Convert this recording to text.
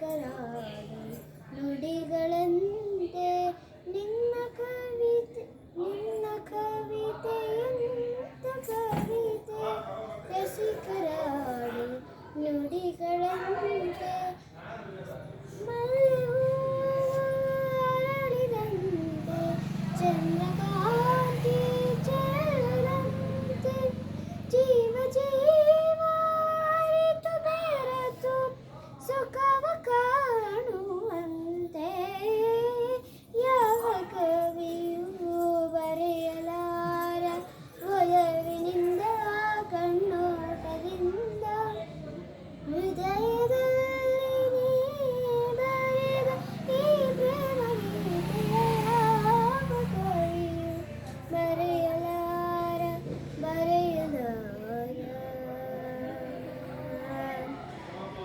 കരാറും നുടികളെന്ന്